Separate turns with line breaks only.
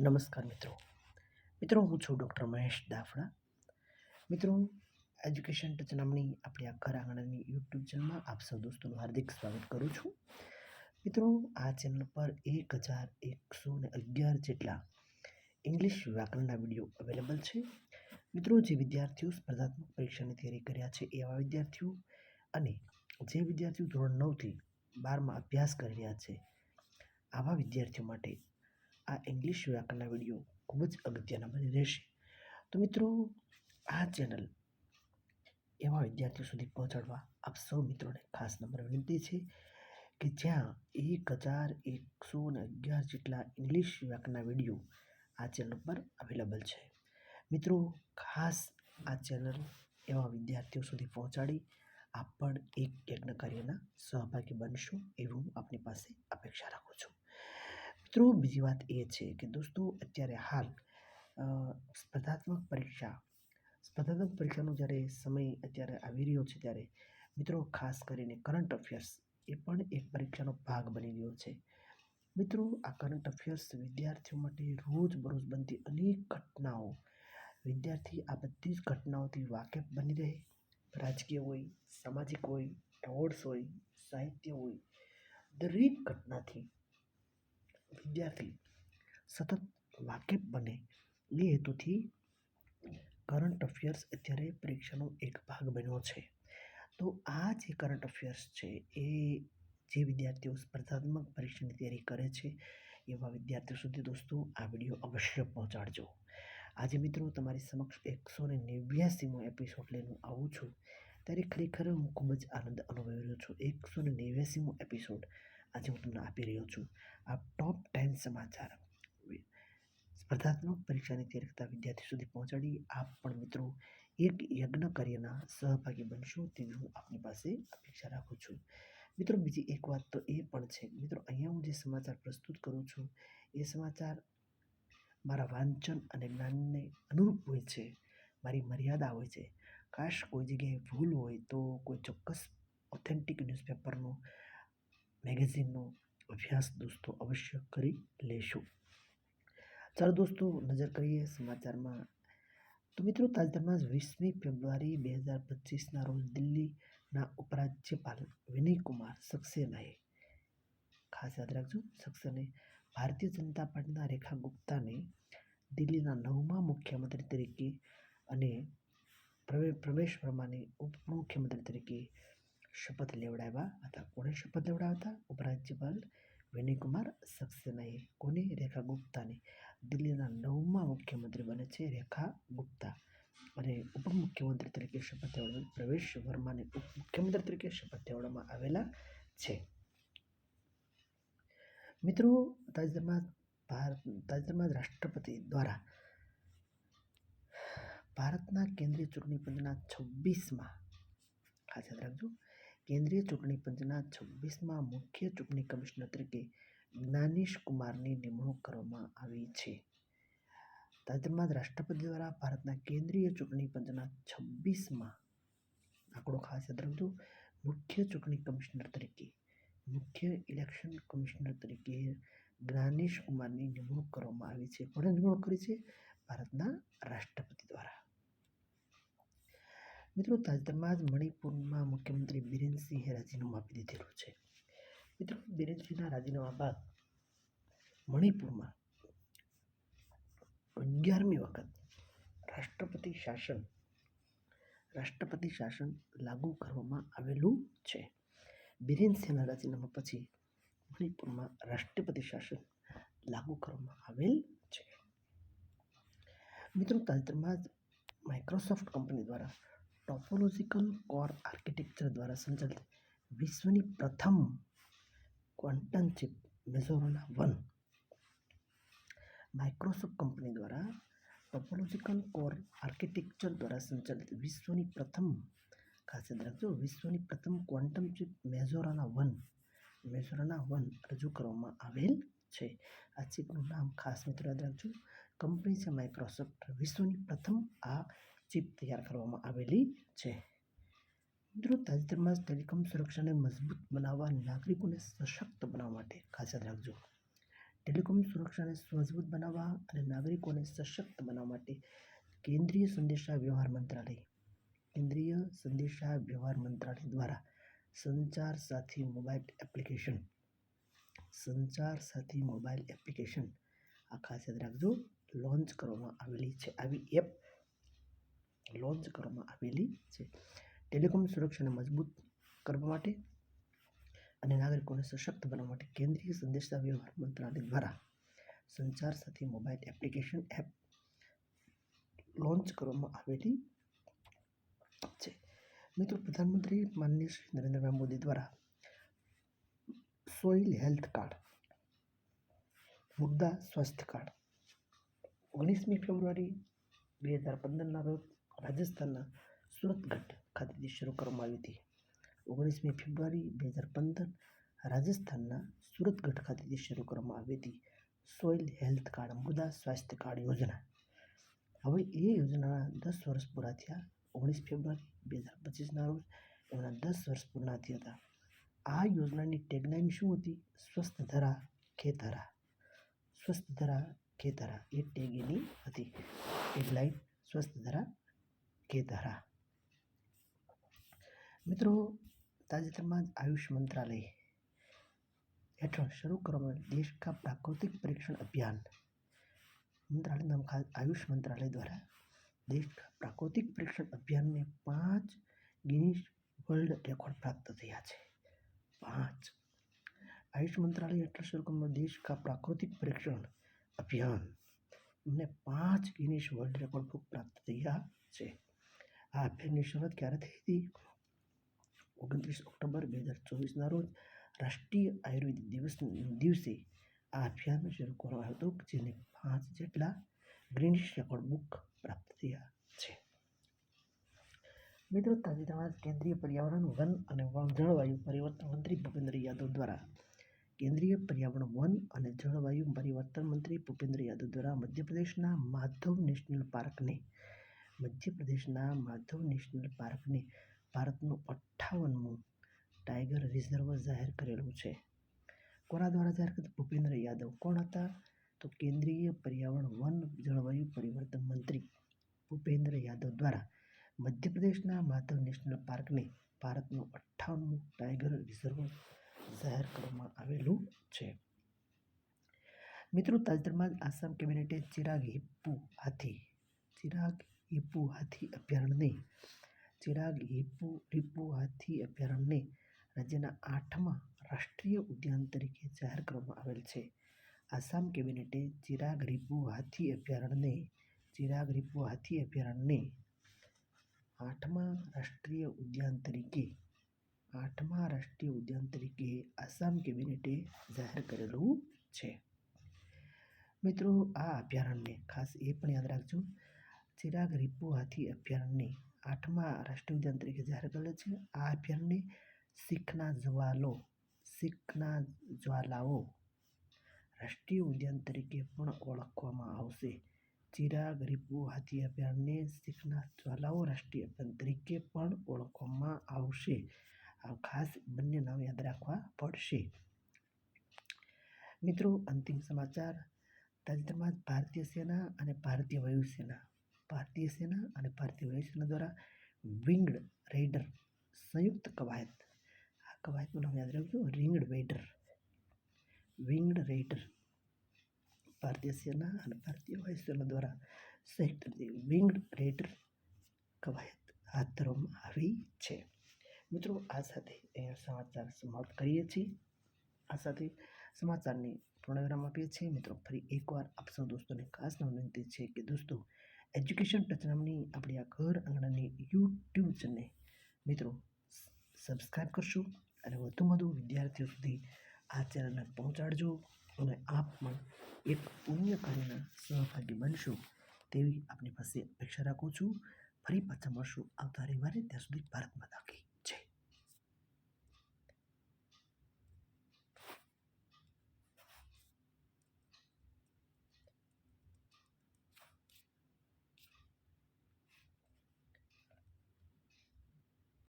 નમસ્કાર મિત્રો. મિત્રો, હું છું ડૉક્ટર મહેશ દાફડા. મિત્રો, એજ્યુકેશન ટચ નામની આપણી આ ઘર આંગણાની યુટ્યુબ ચેનલમાં આપ સૌ દોસ્તોનું હાર્દિક સ્વાગત કરું છું. મિત્રો, આ ચેનલ પર એક હજાર એકસો ને અગિયાર જેટલા ઇંગ્લિશ વ્યાકરણના વીડિયો અવેલેબલ છે. મિત્રો, જે વિદ્યાર્થીઓ સ્પર્ધાત્મક પરીક્ષાની તૈયારી કર્યા છે એવા વિદ્યાર્થીઓ અને જે વિદ્યાર્થીઓ ધોરણ નવથી બારમાં અભ્યાસ કરી રહ્યા છે, આવા વિદ્યાર્થીઓ માટે આ ઇંગ્લિશ વ્યાકરણના વીડિયો ખૂબ જ અગત્યના બની રહેશે. તો મિત્રો, આ ચેનલ એવા વિદ્યાર્થીઓ સુધી પહોંચાડવા આપ સૌ મિત્રોને ખાસ નંબર વિનંતી છે કે જ્યાં એક હજાર એકસો ને અગિયાર જેટલા ઇંગ્લિશ વ્યાકરણના વીડિયો આ ચેનલ પર અવેલેબલ છે. મિત્રો, ખાસ આ ચેનલ એવા વિદ્યાર્થીઓ સુધી પહોંચાડી આપ પણ એક યજ્ઞ કાર્યના સહભાગી બનશો એવું આપની પાસે અપેક્ષા રાખું છું. મિત્રો, બીજી વાત એ છે કે દોસ્તો, અત્યારે હાલ સ્પર્ધાત્મક પરીક્ષા, સ્પર્ધાત્મક પરીક્ષાનો જ્યારે સમય અત્યારે આવી રહ્યો છે ત્યારે, મિત્રો, ખાસ કરીને કરંટ અફેર્સ એ પણ એક પરીક્ષાનો ભાગ બની રહ્યો છે. મિત્રો, આ કરંટ અફેર્સ વિદ્યાર્થીઓ માટે રોજ બરોજ બનતી અનેક ઘટનાઓ, વિદ્યાર્થી આ બધી જ ઘટનાઓથી વાકેફ બની રહે. રાજકીય હોય, સામાજિક હોય એવોર્ડ્સ હોય, સાહિત્ય હોય, દરેક ઘટનાથી વિદ્યાર્થી સતત વાકેફ બને એ હેતુથી કરંટ અફેર્સ અત્યારે પરીક્ષાનો એક ભાગ બન્યો છે. તો આ જે કરંટ અફેર્સ છે એ જે વિદ્યાર્થીઓ સ્પર્ધાત્મક પરીક્ષાની તૈયારી કરે છે એવા વિદ્યાર્થીઓ સુધી દોસ્તો આ વીડિયો અવશ્ય પહોંચાડજો. આજે મિત્રો તમારી સમક્ષ એકસો ને નેવ્યાસીમો એપિસોડ લઈને આવું છું. ત્યારે ખરેખર હું ખૂબ જ આનંદ અનુભવી રહ્યો છું. એકસો ને નેવ્યાસીમો એપિસોડ આજે હું તમને આપી રહ્યો છું આ ટોપ ટેન સમાચાર. સ્પર્ધાત્મક પરીક્ષાની તૈયારી કરતા વિદ્યાર્થી સુધી પહોંચાડી આપ પણ મિત્રો એક યજ્ઞ કાર્યના સહભાગી બનશો તેવી હું આપની પાસે અપેક્ષા રાખું છું. મિત્રો બીજી એક વાત તો એ પણ છે, મિત્રો અહીંયા હું જે સમાચાર પ્રસ્તુત કરું છું એ સમાચાર મારા વાંચન અને જ્ઞાનને અનુરૂપ હોય છે, મારી મર્યાદા હોય છે. કાશ કોઈ જગ્યાએ ભૂલ હોય તો કોઈ ચોક્કસ ઓથેન્ટિક ન્યૂઝપેપરનો મેગેઝિનનો અભ્યાસ દોસ્તો અવશ્ય કરી લેશો. ચાલો દોસ્તો નજર કરીએ સમાચારમાં. તો મિત્રો તાજેતરમાં જ વીસમી ફેબ્રુઆરી બે હજાર પચીસના રોજ દિલ્હીના ઉપરાજ્યપાલ વિનયકુમાર સક્સેનાએ, ખાસ યાદ રાખજો, સક્સેને ભારતીય જનતા પાર્ટીના રેખા ગુપ્તાને દિલ્હીના નવમા મુખ્યમંત્રી તરીકે અને પ્રવે, પ્રવેશ વર્માને ઉપમુખ્યમંત્રી તરીકે શપથ લેવડાવ્યા હતા કોણે શપથ લેવડાવ્યા હતા ઉપરાજ્યપાલ વિનયકુમાર સક્સેનાએ કોને રેખા ગુપ્તાને દિલ્હીના નવમા મુખ્યમંત્રી બને છે રેખા ગુપ્તા અને ઉપમુખ્યમંત્રી તરીકે શપથ લેવડાવ્યા પ્રવેશ વર્માને ઉપમુખ્યમંત્રી તરીકે શપથ લેવડાવવામાં આવેલા છે મિત્રો તાજેતરમાં ભારત તાજેતરમાં રાષ્ટ્રપતિ દ્વારા ભારતના કેન્દ્રીય ચૂંટણી પંચના છવ્વીસમાં ખાસ યાદ રાખજો કેન્દ્રીય ચૂંટણી પંચના છવ્વીસમાં મુખ્ય ચૂંટણી કમિશનર તરીકે જ્ઞાનેશ કુમારની નિમણૂક કરવામાં આવી છે. તાજેતરમાં રાષ્ટ્રપતિ દ્વારા ભારતના કેન્દ્રીય ચૂંટણી પંચના છવ્વીસમાં આંકડો ખાસ યાદ રાખજો. મુખ્ય ચૂંટણી કમિશનર તરીકે, મુખ્ય ઇલેક્શન કમિશનર તરીકે જ્ઞાનેશ કુમારની નિમણૂક કરવામાં આવી છે. કોને નિમણૂક કરી છે? ભારતના રાષ્ટ્રપતિ દ્વારા. મિત્રો, તાજેતરમાં જ મણિપુરમાં મુખ્યમંત્રી બિરેનસિંહે રાજીનામું આપી દીધેલું છે. મિત્રો, બિરેનસિંહના રાજીનામા બાદ મણિપુરમાં અગિયારમી વખત રાષ્ટ્રપતિ શાસન રાષ્ટ્રપતિ શાસન લાગુ કરવામાં આવેલું છે. બિરેનસિંહના રાજીનામા પછી મણિપુરમાં રાષ્ટ્રપતિ શાસન લાગુ કરવામાં આવેલ છે. મિત્રો, તાજેતરમાં જ માઇક્રોસોફ્ટ કંપની દ્વારા ટોપોલોજીકલ કોર આર્કિટેક્ચર દ્વારા સંચાલિત વિશ્વની પ્રથમ quantum chip Majorana one Microsoft company દ્વારા ટોપોલોજીકલ કોર આર્કિટેક્ચર દ્વારા સંચાલિત વિશ્વની પ્રથમ, ખાસ યાદ રાખજો, વિશ્વની પ્રથમ quantum chip Majorana one Majorana one રજૂ કરવામાં આવેલ છે. આ ચિપનું નામ ખાસ મિત્રો યાદ રાખજો. કંપની છે માઇક્રોસોફ્ટ. વિશ્વની પ્રથમ આ ચિપ તૈયાર કરવામાં આવેલી છે. મિત્રો તાજેતરમાં જ ટેલિકોમ સુરક્ષાને મજબૂત બનાવવા નાગરિકોને સશક્ત બનાવવા માટે ખાસ યાદ રાખજો. ટેલિકોમ સુરક્ષાને મજબૂત બનાવવા અને નાગરિકોને સશક્ત બનાવવા માટે કેન્દ્રીય સંદેશા વ્યવહાર મંત્રાલય, કેન્દ્રીય સંદેશા વ્યવહાર મંત્રાલય દ્વારા સંચાર સાથી મોબાઈલ એપ્લિકેશન, સંચાર સાથી મોબાઈલ એપ્લિકેશન આ ખાસ યાદ રાખજો, લોન્ચ કરવામાં આવેલી છે. આવી એપ લોન્ચ કરવામાં આવેલી છે. ટેલિકોમ સુરક્ષાને મજબૂત કરવા માટે અને નાગરિકોને સશક્ત બનાવવા માટે કેન્દ્રીય સંદેશા વ્યવહાર મંત્રાલય દ્વારા સંચાર સાથે મોબાઈલ એપ્લિકેશન એપ લોન્ચ કરવામાં આવેલી છે. મિત્રો, પ્રધાનમંત્રી માનનીય શ્રી નરેન્દ્રભાઈ મોદી દ્વારા સોઇલ હેલ્થ કાર્ડ, મુદ્દા સ્વાસ્થ્ય કાર્ડ ઓગણીસમી ફેબ્રુઆરી બે હજાર પંદરના રોજ રાજસ્થાનના સુરતગઢ ખાતેથી શરૂ કરવામાં આવી હતી. ઓગણીસમી ફેબ્રુઆરી બે હજાર પંદર રાજસ્થાનના સુરતગઢ ખાતેથી શરૂ કરવામાં આવી હતી સોઇલ હેલ્થ કાર્ડ મૃદા સ્વાસ્થ્ય કાર્ડ યોજના. હવે એ યોજનાના દસ વર્ષ પૂરા થયા ઓગણીસ ફેબ્રુઆરી બે હજાર પચીસના રોજ એમના દસ વર્ષ પૂર્ણ થયા હતા. આ યોજનાની ટેગલાઇન શું હતી? સ્વસ્થ ધરા ખેતરા. સ્વસ્થ ધરા ખેતરા એ ટેગ એની હતી. ટેગલાઇન સ્વસ્થ ધરા કે ધરા? મિત્રો, તાજેતરમાં જ આયુષ મંત્રાલય હેઠળ શરૂ કરવામાં દેશ કા પ્રાકૃતિક પરીક્ષણ અભિયાન મંત્રાલય નામ ખાસ આયુષ મંત્રાલય દ્વારા દેશ પ્રાકૃતિક પરીક્ષણ અભિયાનને પાંચ ગિનિસ વર્લ્ડ રેકોર્ડ પ્રાપ્ત થયા છે. પાંચ. આયુષ મંત્રાલય હેઠળ શરૂ કરવામાં દેશ કા પ્રાકૃતિક પરીક્ષણ અભિયાન એમને પાંચ ગિનિસ વર્લ્ડ રેકોર્ડ બુક પ્રાપ્ત થયા છે. આ અભિયાનની શરૂઆત ક્યારે થઈ હતી? ઓગણત્રીસ ઓક્ટોબર બે હજાર ચોવીસના રોજ રાષ્ટ્રીય આયુર્વેદ દિવસ દિવસે આ અભિયાન શરૂ કરવામાં હતું, જેને પાંચ જેટલા ગ્રીનિશ રેકોર્ડ બુક પ્રાપ્ત થયા છે. મિત્રો, તાજેતરમાં કેન્દ્રીય પર્યાવરણ, વન અને જળવાયુ પરિવર્તન મંત્રી ભૂપેન્દ્ર યાદવ દ્વારા કેન્દ્રીય પર્યાવરણ, વન અને જળવાયુ પરિવર્તન મંત્રી ભૂપેન્દ્ર યાદવ દ્વારા મધ્યપ્રદેશના માધવ નેશનલ પાર્કને મધ્યપ્રદેશના માધવ નેશનલ પાર્કને ભારતનું અઠ્ઠાવનમું ટાઈગર રિઝર્વ જાહેર કરેલું છે. કોના દ્વારા જાહેર કર્યું ભૂપેન્દ્ર યાદવ. કોણ હતા? તો કેન્દ્રીય પર્યાવરણ, વન, જળવાયુ પરિવર્તન મંત્રી ભૂપેન્દ્ર યાદવ દ્વારા મધ્યપ્રદેશના માધવ નેશનલ પાર્કને ભારતનું અઠ્ઠાવનમું ટાઈગર રિઝર્વ જાહેર કરવામાં આવેલું છે. મિત્રો, તાજેતરમાં આસામ કેબિનેટે ચિરાગ હિપ્પુ હાથી, ચિરાગ હિપ્પુ હાથી અભયારણ્યને, ચિરાગ હિપ્પુ રિપુ હાથી અભયારણ્યને રાજ્યના આઠમા રાષ્ટ્રીય ઉદ્યાન તરીકે જાહેર કરવામાં આવેલ છે. આસામ કેબિનેટે ચિરાગ રિપુ હાથી અભયારણ્યને, ચિરાગ રિપુ હાથી અભયારણ્યને આઠમા રાષ્ટ્રીય ઉદ્યાન તરીકે, આઠમા રાષ્ટ્રીય ઉદ્યાન તરીકે આસામ કેબિનેટે જાહેર કરેલું છે. મિત્રો, આ અભયારણ્યને ખાસ એ પણ યાદ રાખજો ચિરાગ રિપુ હાથી અભયારણ્ય આઠમા રાષ્ટ્રીય ઉદ્યાન તરીકે જાહેર કરેલ છે. આ અભયારણ્ય શીખના જ્વાલો, શીખના જ્વાલાઓ રાષ્ટ્રીય ઉદ્યાન તરીકે પણ ઓળખવામાં આવશે. ચિરાગ રિપુ હાથી અભયારણ્ય શીખના જ્વાલાઓ રાષ્ટ્રીય અભયારણ્ય તરીકે પણ ઓળખવામાં આવશે. આ ખાસ બંને નામ યાદ રાખવા પડશે. મિત્રો, અંતિમ સમાચાર તાજેતરમાં જ ભારતીય સેના અને ભારતીય વાયુસેના ભારતીય સેના અને ભારતીય વાયુસેના દ્વારા વિંગ્ડ રેડર સંયુક્ત કવાયત. આ કવાયતનું નામ યાદ રાખજો, રિંગડ વેડર વિંગ્ડ રેડર ભારતીય સેના અને ભારતીય વાયુસેના દ્વારા સંયુક્ત રીતે વિંગ્ડ રેડર કવાયત હાથ ધરવામાં આવી છે. મિત્રો, આ સાથે અહીંયા સમાચાર સમાપ્ત કરીએ છીએ. આ સાથે સમાચારની પૂર્ણવિરામ આપીએ છીએ. મિત્રો, ફરી એકવાર આપ સૌ દોસ્તોને ખાસ વિનંતી છે કે દોસ્તો એજ્યુકેશન ટચ આપણી આ ઘર આંગણાની યુટ્યુબ ચેનલને મિત્રો સબસ્ક્રાઈબ કરશો અને વધુમાં વધુ વિદ્યાર્થીઓ સુધી આ ચેનલને પહોંચાડજો અને આપ પણ એક પુણ્ય કાર્યના સહભાગી બનશો તેવી આપની પાસે અપેક્ષા રાખું છું. ફરી પાછા મળશું આવતા રવિવારે, ત્યાં સુધી ભારતમાં કી.